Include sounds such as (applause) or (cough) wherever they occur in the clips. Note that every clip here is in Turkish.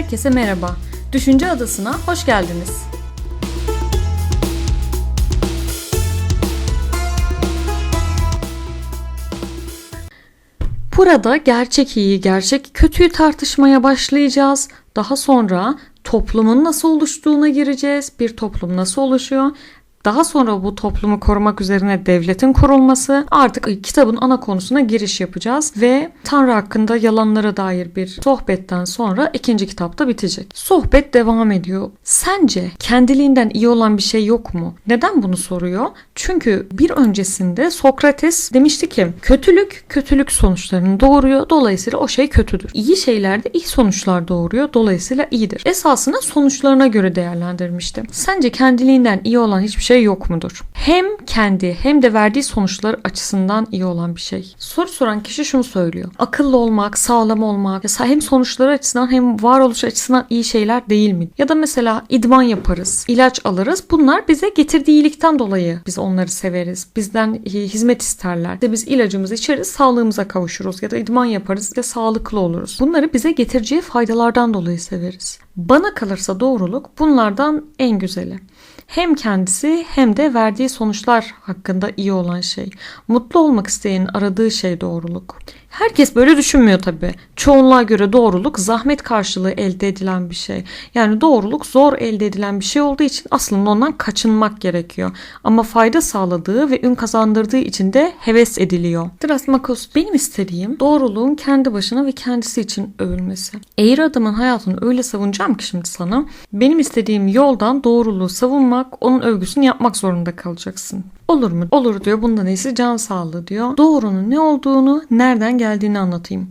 Herkese merhaba. Düşünce Adası'na hoş geldiniz. Burada gerçek iyi, gerçek kötüyü tartışmaya başlayacağız. Daha sonra toplumun nasıl oluştuğuna gireceğiz. Bir toplum nasıl oluşuyor? Daha sonra bu toplumu korumak üzerine devletin kurulması artık kitabın ana konusuna giriş yapacağız ve Tanrı hakkında yalanlara dair bir sohbetten sonra ikinci kitapta bitecek. Sohbet devam ediyor. Sence kendiliğinden iyi olan bir şey yok mu? Neden bunu soruyor? Çünkü bir öncesinde Sokrates demişti ki kötülük kötülük sonuçlarını doğuruyor. Dolayısıyla o şey kötüdür. İyi şeyler de iyi sonuçlar doğuruyor. Dolayısıyla iyidir. Esasında sonuçlarına göre değerlendirmişti. Sence kendiliğinden iyi olan hiçbir şey yok mudur? Hem kendi hem de verdiği sonuçlar açısından iyi olan bir şey. Soru soran kişi şunu söylüyor. Akıllı olmak, sağlam olmak hem sonuçları açısından hem varoluş açısından iyi şeyler değil mi? Ya da mesela idman yaparız, ilaç alırız. Bunlar bize getirdiği iyilikten dolayı biz onları severiz. Bizden hizmet isterler. İşte biz ilacımızı içeriz, sağlığımıza kavuşuruz. Ya da idman yaparız ve sağlıklı oluruz. Bunları bize getireceği faydalardan dolayı severiz. Bana kalırsa doğruluk bunlardan en güzeli hem kendisi hem de verdiği sonuçlar hakkında iyi olan şey. Mutlu olmak isteyenin aradığı şey doğruluk. Herkes böyle düşünmüyor tabi. Çoğunluğa göre doğruluk zahmet karşılığı elde edilen bir şey. Yani doğruluk zor elde edilen bir şey olduğu için aslında ondan kaçınmak gerekiyor. Ama fayda sağladığı ve ün kazandırdığı için de heves ediliyor. Drasmakos benim istediğim doğruluğun kendi başına ve kendisi için övülmesi. Eğri adamın hayatını öyle savunacağım ki şimdi sana. Benim istediğim yoldan doğruluğu savunmak, onun övgüsünü yapmak zorunda kalacaksın. Olur mu? Olur diyor. Bundan iyisi can sağlığı diyor. Doğrunun ne olduğunu, nereden geldiğini anlatayım.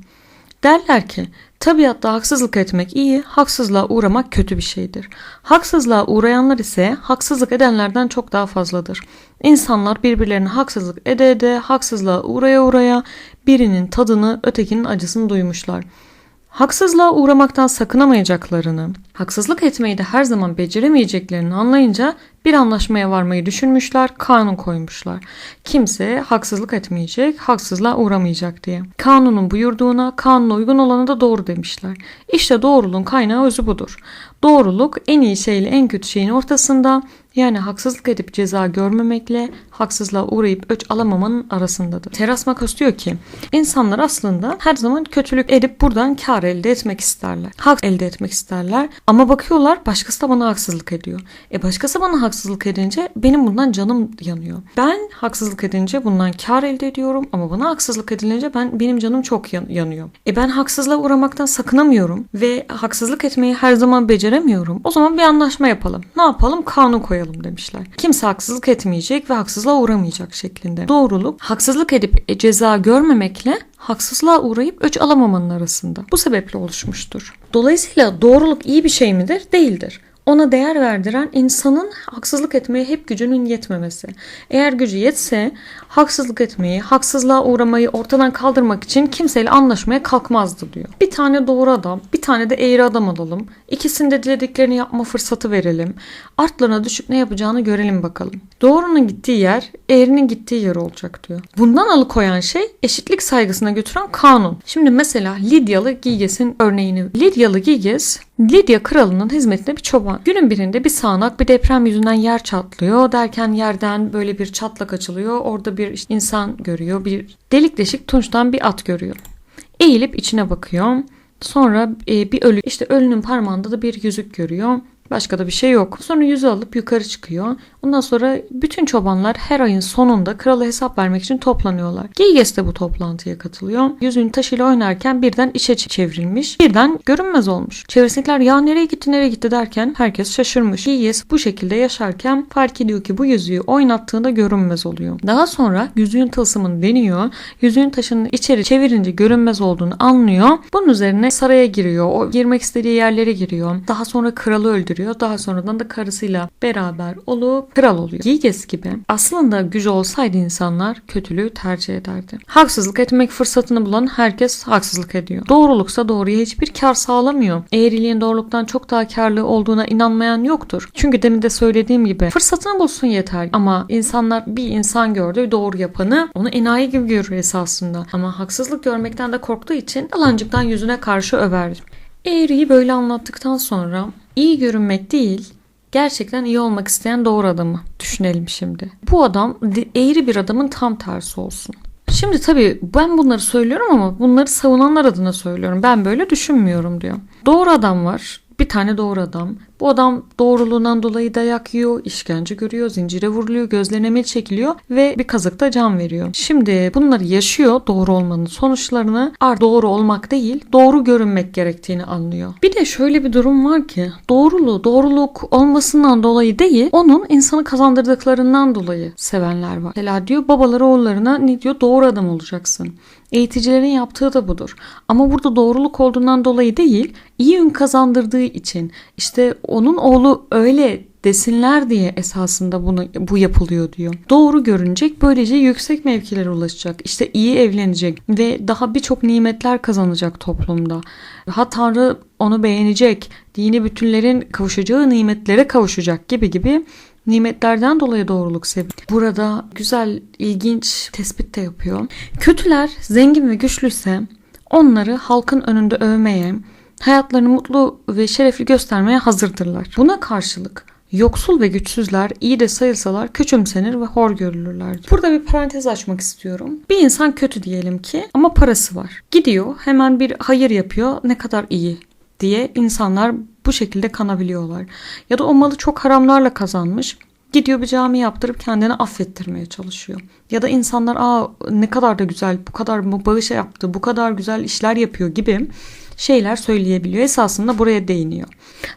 Derler ki tabiatta haksızlık etmek iyi, haksızlığa uğramak kötü bir şeydir. Haksızlığa uğrayanlar ise haksızlık edenlerden çok daha fazladır. İnsanlar birbirlerine haksızlık ede ede, haksızlığa uğraya uğraya birinin tadını, ötekinin acısını duymuşlar. Haksızlığa uğramaktan sakınamayacaklarını, haksızlık etmeyi de her zaman beceremeyeceklerini anlayınca bir anlaşmaya varmayı düşünmüşler, kanun koymuşlar. Kimse haksızlık etmeyecek, haksızlığa uğramayacak diye. Kanunun buyurduğuna, kanuna uygun olanı da doğru demişler. İşte doğruluğun kaynağı özü budur. Doğruluk en iyi şeyle en kötü şeyin ortasında, yani haksızlık edip ceza görmemekle haksızlığa uğrayıp öç alamamanın arasındadır. Teras Makos diyor ki insanlar aslında her zaman kötülük edip buradan kar elde etmek isterler. Hak elde etmek isterler ama bakıyorlar başkası da bana haksızlık ediyor. E başkası bana haksızlık edince benim bundan canım yanıyor. Ben haksızlık edince bundan kar elde ediyorum ama bana haksızlık edilince ben benim canım çok yan, yanıyor. E ben haksızlığa uğramaktan sakınamıyorum ve haksızlık etmeyi her zaman beceremiyorum. O zaman bir anlaşma yapalım. Ne yapalım? Kanun koyalım demişler. Kimse haksızlık etmeyecek ve haksızlığa uğramayacak şeklinde. Doğruluk haksızlık edip e, ceza görmemekle haksızlığa uğrayıp öç alamamanın arasında. Bu sebeple oluşmuştur. Dolayısıyla doğruluk iyi bir şey midir? Değildir ona değer verdiren insanın haksızlık etmeye hep gücünün yetmemesi. Eğer gücü yetse haksızlık etmeyi, haksızlığa uğramayı ortadan kaldırmak için kimseyle anlaşmaya kalkmazdı diyor. Bir tane doğru adam, bir tane de eğri adam alalım. İkisinde dilediklerini yapma fırsatı verelim. Artlarına düşüp ne yapacağını görelim bakalım. Doğrunun gittiği yer, eğrinin gittiği yer olacak diyor. Bundan alıkoyan şey eşitlik saygısına götüren kanun. Şimdi mesela Lidyalı Giges'in örneğini. Lidyalı Giges Lidya kralının hizmetinde bir çoban. Günün birinde bir sağanak bir deprem yüzünden yer çatlıyor. Derken yerden böyle bir çatlak açılıyor. Orada bir işte insan görüyor. Bir delik deşik tunçtan bir at görüyor. Eğilip içine bakıyor. Sonra e, bir ölü işte ölünün parmağında da bir yüzük görüyor. Başka da bir şey yok. Sonra yüzü alıp yukarı çıkıyor. Ondan sonra bütün çobanlar her ayın sonunda krala hesap vermek için toplanıyorlar. Giges de bu toplantıya katılıyor. Yüzüğün taşıyla oynarken birden içe çevrilmiş. Birden görünmez olmuş. Çevresindekiler ya nereye gitti nereye gitti derken herkes şaşırmış. Giges bu şekilde yaşarken fark ediyor ki bu yüzüğü oynattığında görünmez oluyor. Daha sonra yüzüğün tılsımını deniyor. Yüzüğün taşını içeri çevirince görünmez olduğunu anlıyor. Bunun üzerine saraya giriyor. O girmek istediği yerlere giriyor. Daha sonra kralı öldürüyor. Daha sonradan da karısıyla beraber olup kral oluyor. Giges gibi aslında gücü olsaydı insanlar kötülüğü tercih ederdi. Haksızlık etmek fırsatını bulan herkes haksızlık ediyor. Doğruluksa doğruya hiçbir kar sağlamıyor. Eğriliğin doğruluktan çok daha karlı olduğuna inanmayan yoktur. Çünkü demin de söylediğim gibi fırsatını bulsun yeter. Ama insanlar bir insan gördü doğru yapanı onu enayi gibi görür esasında. Ama haksızlık görmekten de korktuğu için yalancıktan yüzüne karşı över. Eğriyi böyle anlattıktan sonra iyi görünmek değil, gerçekten iyi olmak isteyen doğru adamı düşünelim şimdi. Bu adam eğri bir adamın tam tersi olsun. Şimdi tabii ben bunları söylüyorum ama bunları savunanlar adına söylüyorum. Ben böyle düşünmüyorum diyor. Doğru adam var. Bir tane doğru adam. Bu adam doğruluğundan dolayı dayak yiyor, işkence görüyor, zincire vuruluyor, gözlerine mil çekiliyor ve bir kazıkta can veriyor. Şimdi bunları yaşıyor doğru olmanın sonuçlarını art doğru olmak değil doğru görünmek gerektiğini anlıyor. Bir de şöyle bir durum var ki doğruluğu doğruluk olmasından dolayı değil onun insanı kazandırdıklarından dolayı sevenler var. Mesela diyor babaları oğullarına ne diyor doğru adam olacaksın. Eğiticilerin yaptığı da budur. Ama burada doğruluk olduğundan dolayı değil, iyi ün kazandırdığı için işte onun oğlu öyle desinler diye esasında bunu bu yapılıyor diyor. Doğru görünecek böylece yüksek mevkilere ulaşacak. İşte iyi evlenecek ve daha birçok nimetler kazanacak toplumda. Ha Tanrı onu beğenecek. Dini bütünlerin kavuşacağı nimetlere kavuşacak gibi gibi nimetlerden dolayı doğruluk seviyor. Burada güzel, ilginç tespit de yapıyor. Kötüler zengin ve güçlüyse onları halkın önünde övmeye, hayatlarını mutlu ve şerefli göstermeye hazırdırlar. Buna karşılık yoksul ve güçsüzler iyi de sayılsalar küçümsenir ve hor görülürler. Burada bir parantez açmak istiyorum. Bir insan kötü diyelim ki ama parası var. Gidiyor hemen bir hayır yapıyor ne kadar iyi diye insanlar bu şekilde kanabiliyorlar. Ya da o malı çok haramlarla kazanmış. Gidiyor bir cami yaptırıp kendini affettirmeye çalışıyor. Ya da insanlar aa ne kadar da güzel bu kadar mı bağış yaptı bu kadar güzel işler yapıyor gibi şeyler söyleyebiliyor. Esasında buraya değiniyor.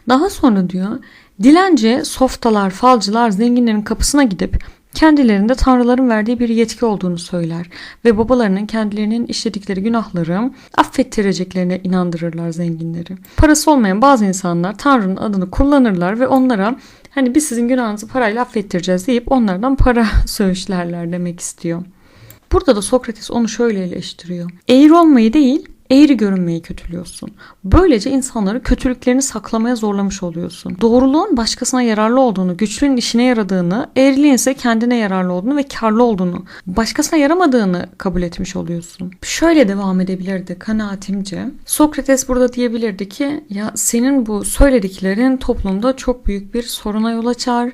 Daha sonra diyor dilenci, softalar, falcılar zenginlerin kapısına gidip kendilerinde tanrıların verdiği bir yetki olduğunu söyler ve babalarının kendilerinin işledikleri günahları affettireceklerine inandırırlar zenginleri. Parası olmayan bazı insanlar tanrının adını kullanırlar ve onlara hani biz sizin günahınızı parayla affettireceğiz deyip onlardan para (laughs) söğüşlerler demek istiyor. Burada da Sokrates onu şöyle eleştiriyor. Eğri olmayı değil, eğri görünmeyi kötülüyorsun. Böylece insanları kötülüklerini saklamaya zorlamış oluyorsun. Doğruluğun başkasına yararlı olduğunu, güçlünün işine yaradığını, eğriliğin ise kendine yararlı olduğunu ve karlı olduğunu, başkasına yaramadığını kabul etmiş oluyorsun. Şöyle devam edebilirdi kanaatimce. Sokrates burada diyebilirdi ki ya senin bu söylediklerin toplumda çok büyük bir soruna yol açar.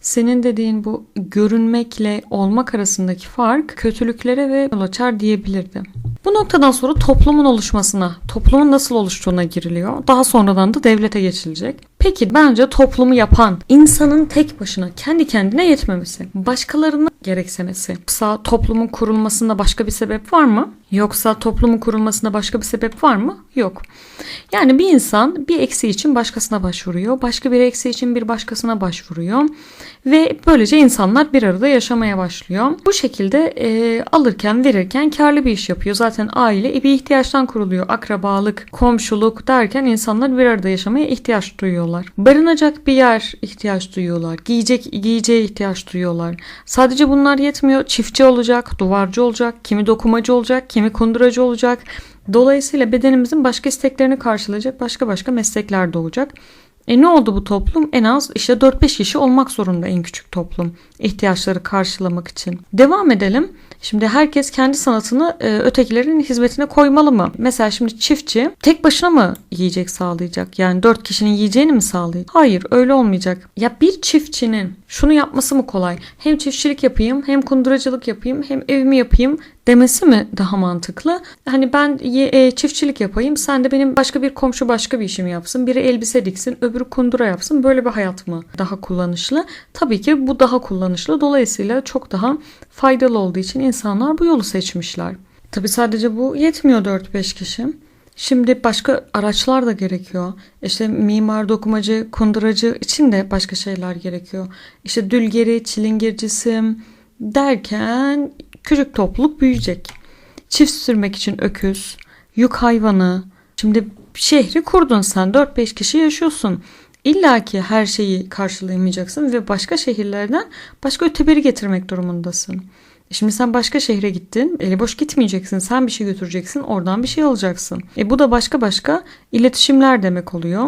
Senin dediğin bu görünmekle olmak arasındaki fark kötülüklere ve yol açar diyebilirdi. Bu noktadan sonra toplumun oluşmasına, toplumun nasıl oluştuğuna giriliyor. Daha sonradan da devlete geçilecek. Peki bence toplumu yapan insanın tek başına kendi kendine yetmemesi, başkalarını gereksemesi. Yoksa toplumun kurulmasında başka bir sebep var mı? Yoksa toplumun kurulmasında başka bir sebep var mı? Yok. Yani bir insan bir eksi için başkasına başvuruyor. Başka bir eksi için bir başkasına başvuruyor. Ve böylece insanlar bir arada yaşamaya başlıyor. Bu şekilde e, alırken verirken karlı bir iş yapıyor. Zaten aile bir ihtiyaçtan kuruluyor. Akrabalık, komşuluk derken insanlar bir arada yaşamaya ihtiyaç duyuyorlar. Barınacak bir yer ihtiyaç duyuyorlar. Giyecek giyeceğe ihtiyaç duyuyorlar. Sadece bunlar yetmiyor. Çiftçi olacak, duvarcı olacak, kimi dokumacı olacak, kimi kunduracı olacak. Dolayısıyla bedenimizin başka isteklerini karşılayacak başka başka meslekler doğacak. E ne oldu bu toplum? En az işte 4-5 kişi olmak zorunda en küçük toplum ihtiyaçları karşılamak için. Devam edelim. Şimdi herkes kendi sanatını e, ötekilerin hizmetine koymalı mı? Mesela şimdi çiftçi tek başına mı yiyecek sağlayacak? Yani 4 kişinin yiyeceğini mi sağlayacak? Hayır öyle olmayacak. Ya bir çiftçinin şunu yapması mı kolay? Hem çiftçilik yapayım hem kunduracılık yapayım hem evimi yapayım demesi mi daha mantıklı? Hani ben e, çiftçilik yapayım sen de benim başka bir komşu başka bir işimi yapsın. Biri elbise diksin öbürü kundura yapsın. Böyle bir hayat mı daha kullanışlı? Tabii ki bu daha kullanışlı. Dolayısıyla çok daha faydalı olduğu için insanlar bu yolu seçmişler. Tabii sadece bu yetmiyor 4-5 kişi. Şimdi başka araçlar da gerekiyor. İşte mimar, dokumacı, kunduracı için de başka şeyler gerekiyor. İşte dülgeri, çilingircisi derken küçük topluluk büyüyecek. Çift sürmek için öküz, yük hayvanı. Şimdi şehri kurdun sen 4-5 kişi yaşıyorsun. İlla ki her şeyi karşılayamayacaksın ve başka şehirlerden başka öteberi getirmek durumundasın. Şimdi sen başka şehre gittin. Eli boş gitmeyeceksin. Sen bir şey götüreceksin. Oradan bir şey alacaksın. E bu da başka başka iletişimler demek oluyor.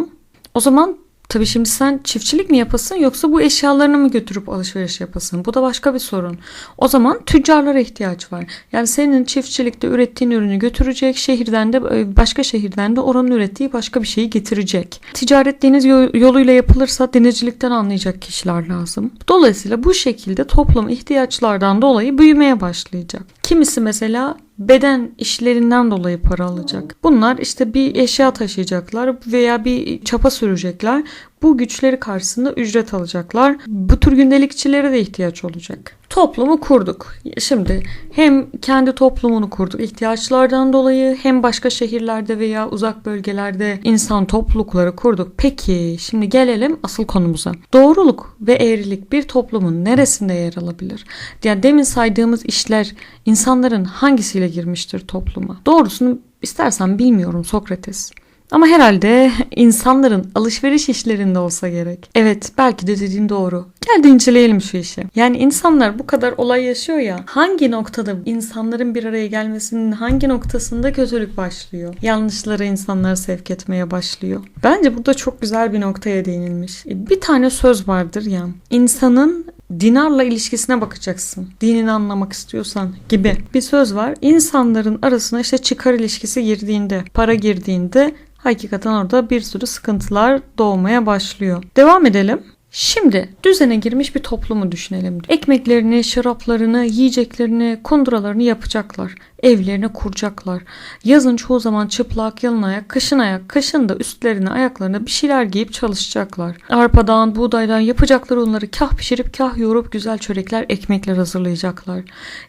O zaman Tabii şimdi sen çiftçilik mi yapasın yoksa bu eşyalarını mı götürüp alışveriş yapasın? Bu da başka bir sorun. O zaman tüccarlara ihtiyaç var. Yani senin çiftçilikte ürettiğin ürünü götürecek, şehirden de e, başka şehirden de oranın ürettiği başka bir şeyi getirecek. Ticaret deniz yo- yoluyla yapılırsa denizcilikten anlayacak kişiler lazım. Dolayısıyla bu şekilde toplum ihtiyaçlardan dolayı büyümeye başlayacak. Kimisi mesela beden işlerinden dolayı para alacak. Bunlar işte bir eşya taşıyacaklar veya bir çapa sürecekler. Bu güçleri karşısında ücret alacaklar. Bu tür gündelikçilere de ihtiyaç olacak. Toplumu kurduk. Şimdi hem kendi toplumunu kurduk ihtiyaçlardan dolayı hem başka şehirlerde veya uzak bölgelerde insan toplulukları kurduk. Peki şimdi gelelim asıl konumuza. Doğruluk ve eğrilik bir toplumun neresinde yer alabilir? Yani demin saydığımız işler insanların hangisiyle girmiştir topluma? Doğrusunu istersen bilmiyorum Sokrates. Ama herhalde insanların alışveriş işlerinde olsa gerek. Evet belki de dediğin doğru. Gel de inceleyelim şu işi. Yani insanlar bu kadar olay yaşıyor ya. Hangi noktada insanların bir araya gelmesinin hangi noktasında kötülük başlıyor? Yanlışlara insanlar sevk etmeye başlıyor. Bence burada çok güzel bir noktaya değinilmiş. E, Bir tane söz vardır ya. İnsanın dinarla ilişkisine bakacaksın. Dinini anlamak istiyorsan gibi bir söz var. İnsanların arasına işte çıkar ilişkisi girdiğinde, para girdiğinde hakikaten orada bir sürü sıkıntılar doğmaya başlıyor. Devam edelim. Şimdi düzene girmiş bir toplumu düşünelim. Ekmeklerini, şaraplarını, yiyeceklerini, kunduralarını yapacaklar. Evlerini kuracaklar. Yazın çoğu zaman çıplak, yalın ayak, kışın ayak, kışın da üstlerine, ayaklarına bir şeyler giyip çalışacaklar. Arpadan, buğdaydan yapacakları onları kah pişirip kah yoğurup güzel çörekler, ekmekler hazırlayacaklar.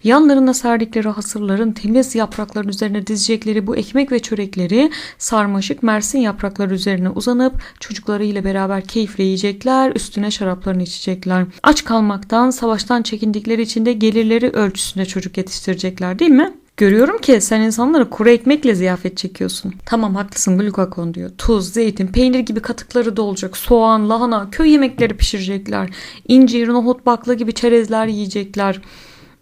Yanlarına serdikleri hasırların temiz yaprakların üzerine dizecekleri bu ekmek ve çörekleri sarmaşık mersin yaprakları üzerine uzanıp çocuklarıyla beraber keyifle yiyecekler, üstüne şaraplarını içecekler. Aç kalmaktan, savaştan çekindikleri için de gelirleri ölçüsünde çocuk yetiştirecekler değil mi? Görüyorum ki sen insanlara kuru ekmekle ziyafet çekiyorsun. Tamam haklısın glukakon diyor. Tuz, zeytin, peynir gibi katıkları da olacak. Soğan, lahana, köy yemekleri pişirecekler. İncir, nohut, bakla gibi çerezler yiyecekler.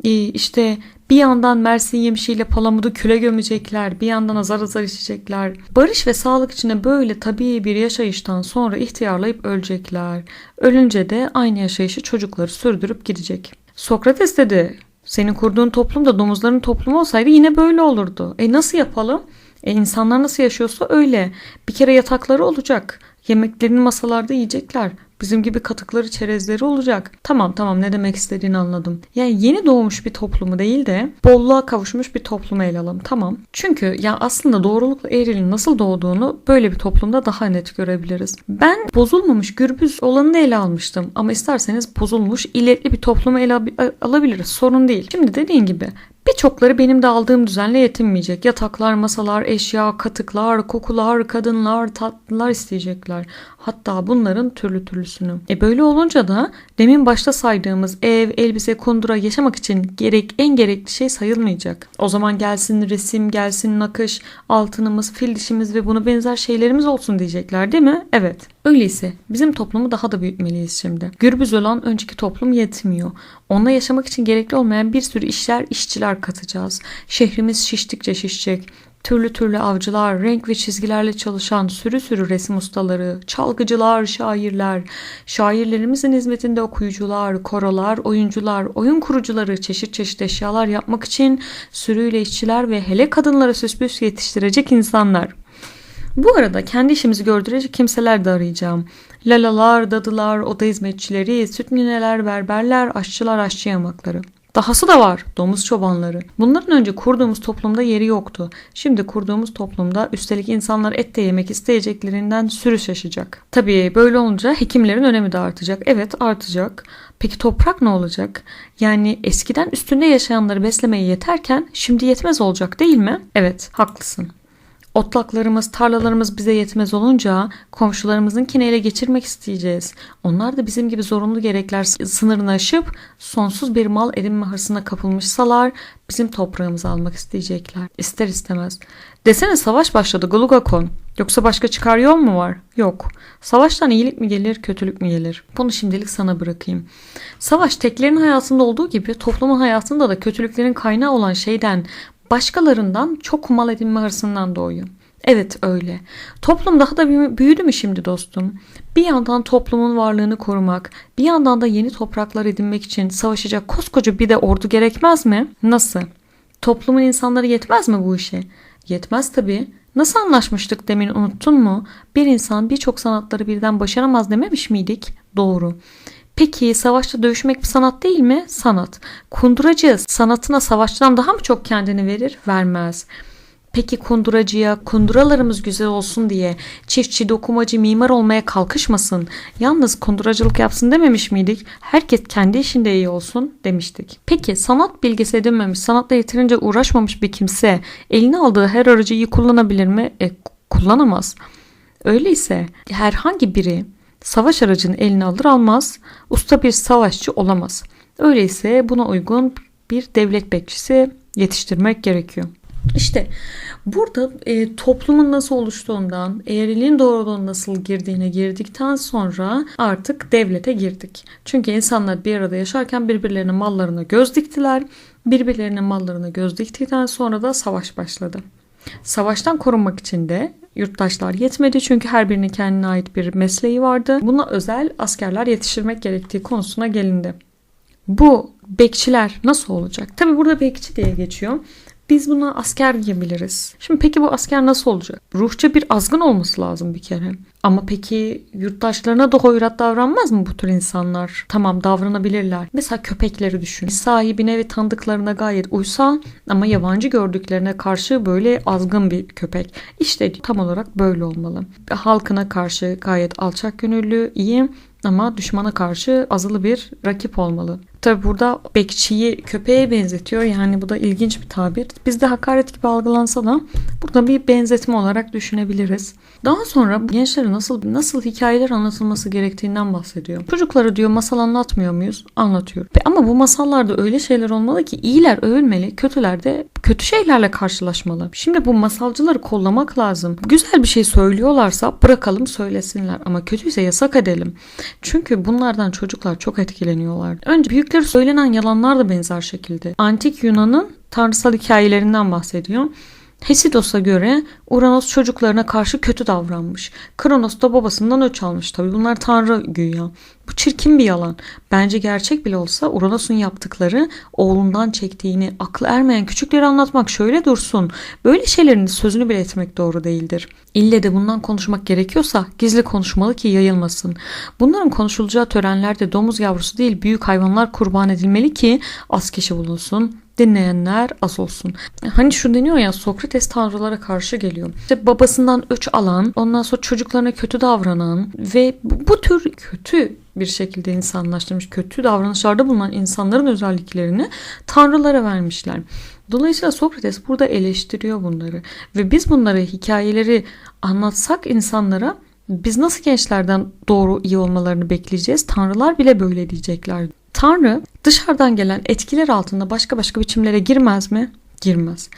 Ee, işte bir yandan Mersin yemişiyle palamudu küle gömecekler. Bir yandan azar azar içecekler. Barış ve sağlık içinde böyle tabii bir yaşayıştan sonra ihtiyarlayıp ölecekler. Ölünce de aynı yaşayışı çocukları sürdürüp gidecek. Sokrates dedi senin kurduğun toplum da domuzların toplumu olsaydı yine böyle olurdu. E nasıl yapalım? E insanlar nasıl yaşıyorsa öyle. Bir kere yatakları olacak. Yemeklerini masalarda yiyecekler. Bizim gibi katıkları çerezleri olacak. Tamam tamam ne demek istediğini anladım. Yani yeni doğmuş bir toplumu değil de bolluğa kavuşmuş bir toplumu ele alalım. Tamam. Çünkü ya aslında doğrulukla eğriliğin nasıl doğduğunu böyle bir toplumda daha net görebiliriz. Ben bozulmamış gürbüz olanını ele almıştım. Ama isterseniz bozulmuş iletli bir toplumu ele al- alabiliriz. Sorun değil. Şimdi dediğin gibi Birçokları benim de aldığım düzenle yetinmeyecek. Yataklar, masalar, eşya, katıklar, kokular, kadınlar, tatlılar isteyecekler. Hatta bunların türlü türlüsünü. E böyle olunca da demin başta saydığımız ev, elbise, kundura yaşamak için gerek en gerekli şey sayılmayacak. O zaman gelsin resim, gelsin nakış, altınımız, fil dişimiz ve buna benzer şeylerimiz olsun diyecekler değil mi? Evet. Öyleyse bizim toplumu daha da büyütmeliyiz şimdi. Gürbüz olan önceki toplum yetmiyor. Onunla yaşamak için gerekli olmayan bir sürü işler, işçiler katacağız. Şehrimiz şiştikçe şişecek. Türlü türlü avcılar, renk ve çizgilerle çalışan sürü sürü resim ustaları, çalgıcılar, şairler, şairlerimizin hizmetinde okuyucular, korolar, oyuncular, oyun kurucuları, çeşit çeşit eşyalar yapmak için sürüyle işçiler ve hele kadınlara süspüs yetiştirecek insanlar. Bu arada kendi işimizi gördürecek kimseler de arayacağım. Lalalar, dadılar, oda hizmetçileri, süt nineler, berberler, aşçılar, aşçı yamakları. Dahası da var domuz çobanları. Bunların önce kurduğumuz toplumda yeri yoktu. Şimdi kurduğumuz toplumda üstelik insanlar et de yemek isteyeceklerinden sürü şaşacak. Tabii böyle olunca hekimlerin önemi de artacak. Evet artacak. Peki toprak ne olacak? Yani eskiden üstünde yaşayanları beslemeye yeterken şimdi yetmez olacak değil mi? Evet haklısın. Otlaklarımız, tarlalarımız bize yetmez olunca komşularımızınkini ele geçirmek isteyeceğiz. Onlar da bizim gibi zorunlu gerekler sınırını aşıp sonsuz bir mal edinme hırsına kapılmışsalar bizim toprağımızı almak isteyecekler. İster istemez. Desene savaş başladı Glugakon. Yoksa başka çıkar yol mu var? Yok. Savaştan iyilik mi gelir, kötülük mü gelir? Bunu şimdilik sana bırakayım. Savaş teklerin hayatında olduğu gibi toplumun hayatında da kötülüklerin kaynağı olan şeyden başkalarından çok mal edinme hırsından doğuyor. Evet öyle. Toplum daha da büyü- büyüdü mü şimdi dostum? Bir yandan toplumun varlığını korumak, bir yandan da yeni topraklar edinmek için savaşacak koskoca bir de ordu gerekmez mi? Nasıl? Toplumun insanları yetmez mi bu işe? Yetmez tabii. Nasıl anlaşmıştık demin unuttun mu? Bir insan birçok sanatları birden başaramaz dememiş miydik? Doğru. Peki savaşta dövüşmek bir sanat değil mi? Sanat. Kunduracı sanatına savaşçıdan daha mı çok kendini verir? Vermez. Peki kunduracıya kunduralarımız güzel olsun diye çiftçi, dokumacı, mimar olmaya kalkışmasın. Yalnız kunduracılık yapsın dememiş miydik? Herkes kendi işinde iyi olsun demiştik. Peki sanat bilgisi edinmemiş, sanatla yeterince uğraşmamış bir kimse eline aldığı her aracı iyi kullanabilir mi? E, kullanamaz. Öyleyse herhangi biri savaş aracını eline alır almaz usta bir savaşçı olamaz. Öyleyse buna uygun bir devlet bekçisi yetiştirmek gerekiyor. İşte burada e, toplumun nasıl oluştuğundan, eğriliğin doğruluğun nasıl girdiğine girdikten sonra artık devlete girdik. Çünkü insanlar bir arada yaşarken birbirlerinin mallarına göz diktiler. Birbirlerinin mallarına göz diktikten sonra da savaş başladı. Savaştan korunmak için de yurttaşlar yetmedi çünkü her birinin kendine ait bir mesleği vardı. Buna özel askerler yetiştirmek gerektiği konusuna gelindi. Bu bekçiler nasıl olacak? Tabi burada bekçi diye geçiyor. Biz buna asker diyebiliriz. Şimdi peki bu asker nasıl olacak? Ruhça bir azgın olması lazım bir kere. Ama peki yurttaşlarına da hoyrat davranmaz mı bu tür insanlar? Tamam davranabilirler. Mesela köpekleri düşün. Sahibine ve tanıdıklarına gayet uysal ama yabancı gördüklerine karşı böyle azgın bir köpek. İşte tam olarak böyle olmalı. Halkına karşı gayet alçak gönüllü, iyi ama düşmana karşı azılı bir rakip olmalı. Tabi burada bekçiyi köpeğe benzetiyor. Yani bu da ilginç bir tabir. Bizde hakaret gibi algılansa da burada bir benzetme olarak düşünebiliriz. Daha sonra nasıl nasıl hikayeler anlatılması gerektiğinden bahsediyor. Çocuklara diyor masal anlatmıyor muyuz? Anlatıyor. Ama bu masallarda öyle şeyler olmalı ki iyiler övülmeli, kötüler de kötü şeylerle karşılaşmalı. Şimdi bu masalcıları kollamak lazım. Güzel bir şey söylüyorlarsa bırakalım söylesinler ama kötüyse yasak edelim. Çünkü bunlardan çocuklar çok etkileniyorlar. Önce büyükleri söylenen yalanlar da benzer şekilde. Antik Yunan'ın tanrısal hikayelerinden bahsediyor. Hesidos'a göre Uranos çocuklarına karşı kötü davranmış. Kronos da babasından öç almış tabi. Bunlar tanrı güya. Bu çirkin bir yalan. Bence gerçek bile olsa Uranos'un yaptıkları oğlundan çektiğini aklı ermeyen küçükleri anlatmak şöyle dursun. Böyle şeylerin sözünü bile etmek doğru değildir. İlle de bundan konuşmak gerekiyorsa gizli konuşmalı ki yayılmasın. Bunların konuşulacağı törenlerde domuz yavrusu değil büyük hayvanlar kurban edilmeli ki az kişi bulunsun dinleyenler az olsun. Hani şu deniyor ya Sokrates tanrılara karşı geliyor. İşte babasından öç alan, ondan sonra çocuklarına kötü davranan ve bu tür kötü bir şekilde insanlaştırmış, kötü davranışlarda bulunan insanların özelliklerini tanrılara vermişler. Dolayısıyla Sokrates burada eleştiriyor bunları ve biz bunları hikayeleri anlatsak insanlara biz nasıl gençlerden doğru iyi olmalarını bekleyeceğiz? Tanrılar bile böyle diyecekler. Tanrı dışarıdan gelen etkiler altında başka başka biçimlere girmez mi? Girmez.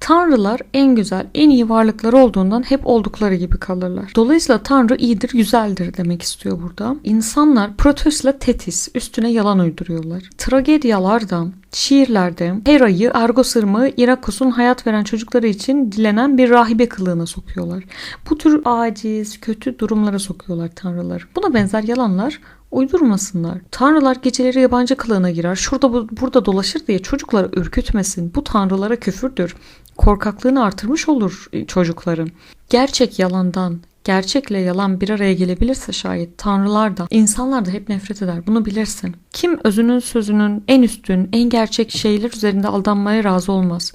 Tanrılar en güzel, en iyi varlıklar olduğundan hep oldukları gibi kalırlar. Dolayısıyla Tanrı iyidir, güzeldir demek istiyor burada. İnsanlar protosla tetis, üstüne yalan uyduruyorlar. Tragedyalarda, şiirlerde Hera'yı, Argos Irmağı, Irakos'un hayat veren çocukları için dilenen bir rahibe kılığına sokuyorlar. Bu tür aciz, kötü durumlara sokuyorlar tanrıları. Buna benzer yalanlar uydurmasınlar. Tanrılar geceleri yabancı kılığına girer. Şurada bu, burada dolaşır diye çocukları ürkütmesin. Bu tanrılara küfürdür. Korkaklığını artırmış olur çocukların. Gerçek yalandan, gerçekle yalan bir araya gelebilirse şayet tanrılar da insanlar da hep nefret eder bunu bilirsin. Kim özünün sözünün en üstün en gerçek şeyler üzerinde aldanmaya razı olmaz.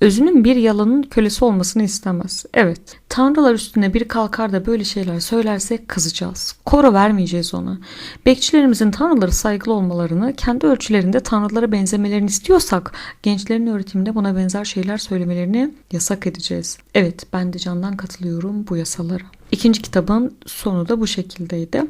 Özünün bir yalanın kölesi olmasını istemez. Evet tanrılar üstüne bir kalkar da böyle şeyler söylerse kızacağız. Koro vermeyeceğiz ona. Bekçilerimizin tanrıları saygılı olmalarını kendi ölçülerinde tanrılara benzemelerini istiyorsak gençlerin öğretiminde buna benzer şeyler söylemelerini yasak edeceğiz. Evet ben de candan katılıyorum bu yasalara. İkinci kitabın sonu da bu şekildeydi.